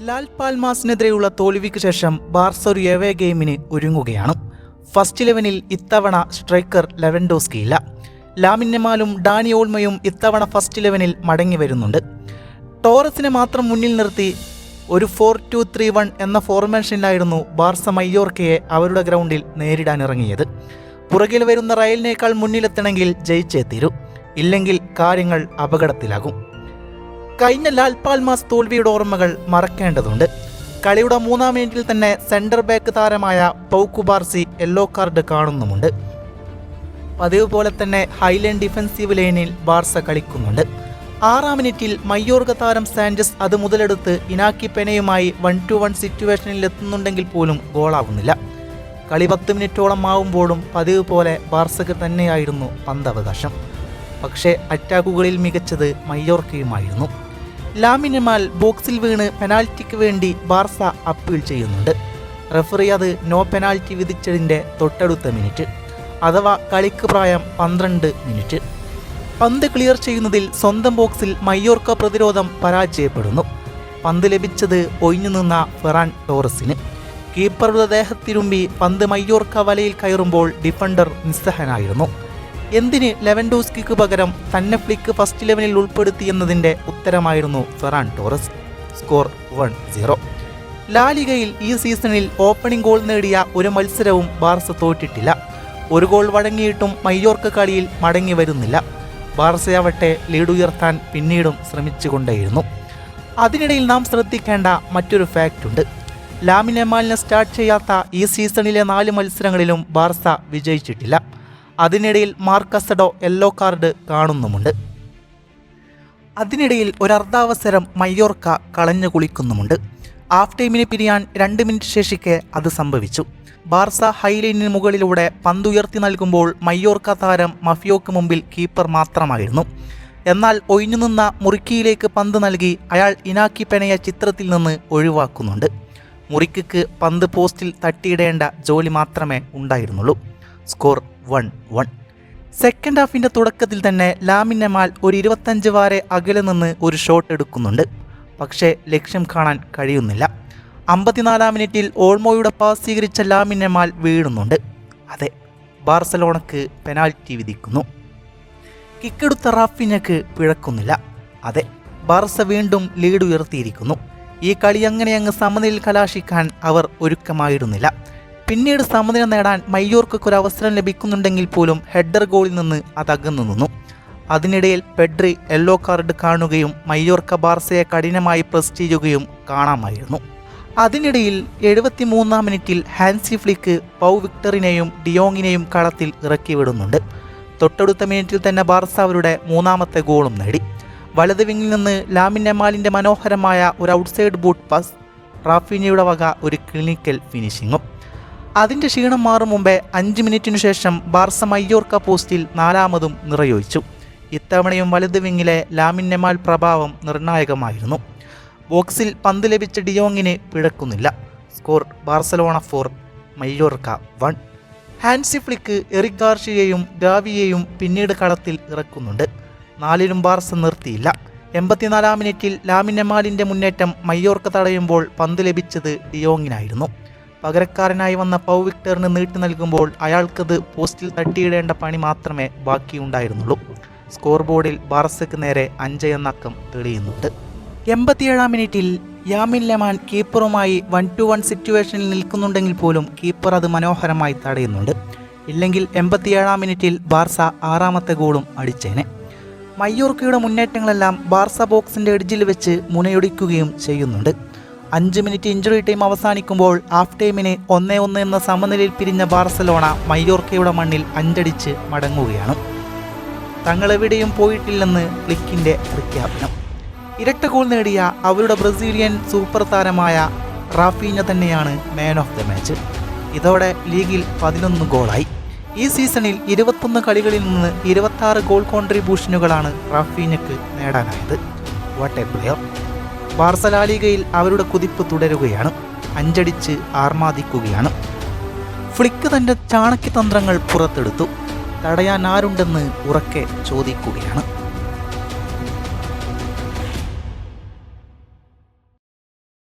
ലാൽ പാൽമാസിനെതിരെയുള്ള തോൽവിക്ക് ശേഷം ബാർസ ഒരു എവേ ഗെയിമിന് ഒരുങ്ങുകയാണ്. ഫസ്റ്റ് ഇലവനിൽ ഇത്തവണ സ്ട്രൈക്കർ ലെവൻഡോസ്കിയില്ല. ലാമിന്നമാലും ഡാനി ഓൾമയും ഇത്തവണ ഫസ്റ്റ് ഇലവനിൽ മടങ്ങി വരുന്നുണ്ട്. ടോറസിനെ മാത്രം മുന്നിൽ നിർത്തി ഒരു ഫോർ ടു ത്രീ വൺ എന്ന ഫോർമേഷനിലായിരുന്നു ബാർസ മയ്യോർക്കയെ അവരുടെ ഗ്രൗണ്ടിൽ നേരിടാൻ ഇറങ്ങിയത്. പുറകിൽ വരുന്ന റയലിനേക്കാൾ മുന്നിലെത്തണമെങ്കിൽ ജയിച്ചേ തീരൂ. ഇല്ലെങ്കിൽ കാര്യങ്ങൾ അപകടത്തിലാകും. കഴിഞ്ഞ ലാൽ പാൽമാസ് തോൽവിയുടെ ഓർമ്മകൾ മറക്കേണ്ടതുണ്ട്. കളിയുടെ മൂന്നാം മിനിറ്റിൽ തന്നെ സെന്റർ ബാക്ക് താരമായ പൗക്കുബാർസി യെല്ലോ കാർഡ് കാണുന്നുമുണ്ട്. പതിവ് പോലെ തന്നെ ഹൈലൻഡ് ഡിഫൻസീവ് ലൈനിൽ ബാർസ കളിക്കുന്നുണ്ട്. ആറാം മിനിറ്റിൽ മയ്യോർഗ താരം സാഞ്ചസ് അത് മുതലെടുത്ത് ഇനാക്കി പെനയുമായി വൺ ടു വൺ സിറ്റുവേഷനിൽ എത്തുന്നുണ്ടെങ്കിൽ പോലും ഗോളാവുന്നില്ല. കളി പത്ത് മിനിറ്റോളം ആവുമ്പോഴും പതിവ് പോലെ ബാർസക്ക് തന്നെയായിരുന്നു പന്തവകാശം പക്ഷേ അറ്റാക്കുകളിൽ മികച്ചത് മയ്യോർക്കയുമായിരുന്നു ലാമിനിമാൽ ബോക്സിൽ വീണ് പെനാൽറ്റിക്ക് വേണ്ടി ബാർസ അപ്പീൽ ചെയ്യുന്നുണ്ട്. റെഫറി അത് നോ പെനാൽറ്റി വിധിച്ചതിന്റെ തൊട്ടടുത്ത മിനിറ്റ് അഥവാ കളിക്ക് പ്രായം പന്ത്രണ്ട് മിനിറ്റ്. പന്ത് ക്ലിയർ ചെയ്യുന്നതിൽ സ്വന്തം ബോക്സിൽ മയ്യോർക്ക പ്രതിരോധം പരാജയപ്പെടുന്നു. പന്ത് ലഭിച്ചത് ഒഴിഞ്ഞു നിന്ന ഫെറാൻ ടോറസിന്. കീപ്പറുടെ ദേഹത്തിരുമ്പി പന്ത് മയ്യോർക്ക വലയിൽ കയറുമ്പോൾ ഡിഫൻഡർ നിസ്സഹനായിരുന്നു. എന്തിന് ലെവൻഡോസ്കിക്ക് പകരം തന്നെ ഫ്ലിക്ക് ഫസ്റ്റ് ഇലവനിൽ ഉൾപ്പെടുത്തി എന്നതിന്റെ ഉത്തരമായിരുന്നു Ferran Torres. Score one zero ലാലികയിൽ ഈ സീസണിൽ ഓപ്പണിംഗ് ഗോൾ നേടിയ ഒരു മത്സരവും ബാർസ തോറ്റിട്ടില്ല. ഒരു ഗോൾ വഴങ്ങിയിട്ടും മയ്യോർക്ക് കളിയിൽ മടങ്ങി വരുന്നില്ല. ബാർസയാവട്ടെ ലീഡ് ഉയർത്താൻ പിന്നീടും ശ്രമിച്ചുകൊണ്ടേയിരുന്നു. അതിനിടയിൽ നാം ശ്രദ്ധിക്കേണ്ട മറ്റൊരു ഫാക്റ്റ് ഉണ്ട്. ലാമിനെ ലാമിനെമാലിനെ സ്റ്റാർട്ട് ചെയ്യാത്ത ഈ സീസണിലെ നാല് മത്സരങ്ങളിലും ബാർസ വിജയിച്ചിട്ടില്ല. അതിനിടയിൽ മാർക്കസഡോ യെല്ലോ കാർഡ് കാണുന്നുമുണ്ട്. അതിനിടയിൽ ഒരർദ്ധാവസരം മയ്യോർക്ക കളഞ്ഞു കുളിക്കുന്നുമുണ്ട്. ഹാഫ് ടൈമിന് പിരിയാൻ രണ്ട് മിനിറ്റ് ശേഷിക്കെ അത് സംഭവിച്ചു. ബാർസ ഹൈലൈനിന് മുകളിലൂടെ പന്തുയർത്തി നൽകുമ്പോൾ മയ്യോർക്ക താരം മഫിയോക്ക് മുമ്പിൽ കീപ്പർ മാത്രമായിരുന്നു. എന്നാൽ ഒഴിഞ്ഞു നിന്ന മുറിക്കിയിലേക്ക് പന്ത് നൽകി അയാൾ ഇനാക്കി പെനയ ചിത്രത്തിൽ നിന്ന് ഒഴിവാക്കുന്നുണ്ട്. മുറിക്ക് പന്ത് പോസ്റ്റിൽ തട്ടിയിടേണ്ട ജോലി മാത്രമേ ഉണ്ടായിരുന്നുള്ളൂ. Score one one. സെക്കൻഡ് ഹാഫിന്റെ തുടക്കത്തിൽ തന്നെ ലാമിനമാൽ ഒരു ഇരുപത്തഞ്ച് വാരെ അകലെ നിന്ന് ഒരു ഷോട്ട് എടുക്കുന്നുണ്ട്. പക്ഷേ ലക്ഷ്യം കാണാൻ കഴിയുന്നില്ല. അമ്പത്തിനാലാം മിനിറ്റിൽ ഓൾമോയുടെ പാസ് സ്വീകരിച്ച ലാമിനമാൽ വീഴുന്നുണ്ട്. അതെ ബാർസലോണക്ക് പെനാൽറ്റി വിധിക്കുന്നു. കിക്കെടുത്ത റാഫിനക്ക് പിഴക്കുന്നില്ല. അതെ ബാർസ വീണ്ടും ലീഡ് ഉയർത്തിയിരിക്കുന്നു. ഈ കളി അങ്ങനെ അങ്ങ് സമനിലയിൽ കലാശിക്കാൻ അവർ ഒരുക്കമായിരുന്നില്ല. പിന്നീട് സമനില നേടാൻ മയ്യൂർക്കൊക്കെ ഒരു അവസരം ലഭിക്കുന്നുണ്ടെങ്കിൽ പോലും ഹെഡർ ഗോളിൽ നിന്ന് അത് അകന്നു നിന്നു. അതിനിടയിൽ പെഡ്രി യെല്ലോ കാർഡ് കാണുകയും മയ്യൂർക്ക ബാർസയെ കഠിനമായി പ്രസ് ചെയ്യുകയും കാണാമായിരുന്നു. അതിനിടയിൽ എഴുപത്തി മൂന്നാം മിനിറ്റിൽ ഹാൻസി ഫ്ലിക്ക് പൗ വിക്ടറിനെയും ഡിയോങ്ങിനെയും കളത്തിൽ ഇറക്കിവിടുന്നുണ്ട്. തൊട്ടടുത്ത മിനിറ്റിൽ തന്നെ ബാർസ അവരുടെ മൂന്നാമത്തെ ഗോളും നേടി. വലത് വിങ്ങിൽ നിന്ന് ലാമിൻ എമാലിന്റെ മനോഹരമായ ഒരു ഔട്ട്സൈഡ് ബൂട്ട് പാസ് റാഫിനിയുടെ വക ഒരു ക്ലിനിക്കൽ ഫിനിഷിങ്ങും. അതിന്റെ ക്ഷീണം മാറും മുമ്പേ അഞ്ച് മിനിറ്റിനു ശേഷം ബാർസ മയ്യോർക്ക പോസ്റ്റിൽ നാലാമതും നിറയൊഴിച്ചു. ഇത്തവണയും വലത് വിങ്ങിലെ ലാമിൻ നെമാൽ പ്രഭാവം നിർണായകമായിരുന്നു. ബോക്സിൽ പന്ത് ലഭിച്ച ഡിയോങ്ങിന് പിഴക്കുന്നില്ല. Score Barcelona four Mallorca one. Hansi Flick Eric ഗാർഷിയെയും ഗാവിയെയും പിന്നീട് കളത്തിൽ ഇറക്കുന്നുണ്ട്. നാലിലും ബാർസ നിർത്തിയില്ല. എൺപത്തിനാലാം മിനിറ്റിൽ ലാമിനെമാലിന്റെ മുന്നേറ്റം മയ്യോർക്ക തടയുമ്പോൾ പന്ത് ലഭിച്ചത് ഡിയോങ്ങിനായിരുന്നു. പകരക്കാരനായി വന്ന പൗ വിക്ടറിന് നീട്ടി നൽകുമ്പോൾ അയാൾക്കത് പോസ്റ്റിൽ തട്ടിയിടേണ്ട പണി മാത്രമേ ബാക്കിയുണ്ടായിരുന്നുള്ളൂ. സ്കോർ ബോർഡിൽ ബാർസയ്ക്ക് നേരെ അഞ്ച് എന്നക്കം തെളിയുന്നുണ്ട്. എൺപത്തിയേഴാം മിനിറ്റിൽ യാമിൻ ലെമാൻ കീപ്പറുമായി വൺ ടു വൺ സിറ്റുവേഷനിൽ നിൽക്കുന്നുണ്ടെങ്കിൽ പോലും കീപ്പർ അത് മനോഹരമായി തടയുന്നുണ്ട്. ഇല്ലെങ്കിൽ എൺപത്തിയേഴാം മിനിറ്റിൽ ബാർസ ആറാമത്തെ ഗോളും അടിച്ചേനെ. മയ്യോർക്കയുടെ മുന്നേറ്റങ്ങളെല്ലാം ബാർസ ബോക്സിന്റെ എഡ്ജിൽ വെച്ച് മുനയൊടിക്കുകയും ചെയ്യുന്നുണ്ട്. അഞ്ച് മിനിറ്റ് ഇഞ്ചുറി ടൈം അവസാനിക്കുമ്പോൾ ഹാഫ് ടൈമിന് ഒന്നേ ഒന്ന് എന്ന സമനിലയിൽ പിരിഞ്ഞ ബാർസലോണ മയ്യോർക്കയുടെ മണ്ണിൽ അഞ്ചടിച്ച് മടങ്ങുകയാണ്. തങ്ങളെവിടെയും പോയിട്ടില്ലെന്ന് ഫ്ലിക്കിന്റെ പ്രഖ്യാപനം. ഇരട്ട ഗോൾ നേടിയ അവരുടെ ബ്രസീലിയൻ സൂപ്പർ താരമായ റാഫീഞ്ഞ തന്നെയാണ് മാൻ ഓഫ് ദ മാച്ച് ഇതോടെ ലീഗിൽ പതിനൊന്ന് ഗോളായി ഈ സീസണിൽ ഇരുപത്തൊന്ന് കളികളിൽ നിന്ന് ഇരുപത്താറ് ഗോൾ കോൺട്രിബ്യൂഷനുകളാണ് റാഫീനയ്ക്ക് നേടാനായത്. വാട്ട് എ പ്ലെയർ ബാർസലാലിഗയിൽ അവരുടെ കുതിപ്പ് തുടരുകയാണ്. അഞ്ചടിച്ച് ആർമാദിക്കുകയാണ്. ഫ്ലിക്ക് തന്റെ ചാണക്യതന്ത്രങ്ങൾ പുറത്തെടുത്തു. തടയാൻ ആരുണ്ടെന്ന് ഉറക്കെ ചോദിക്കുകയാണ്.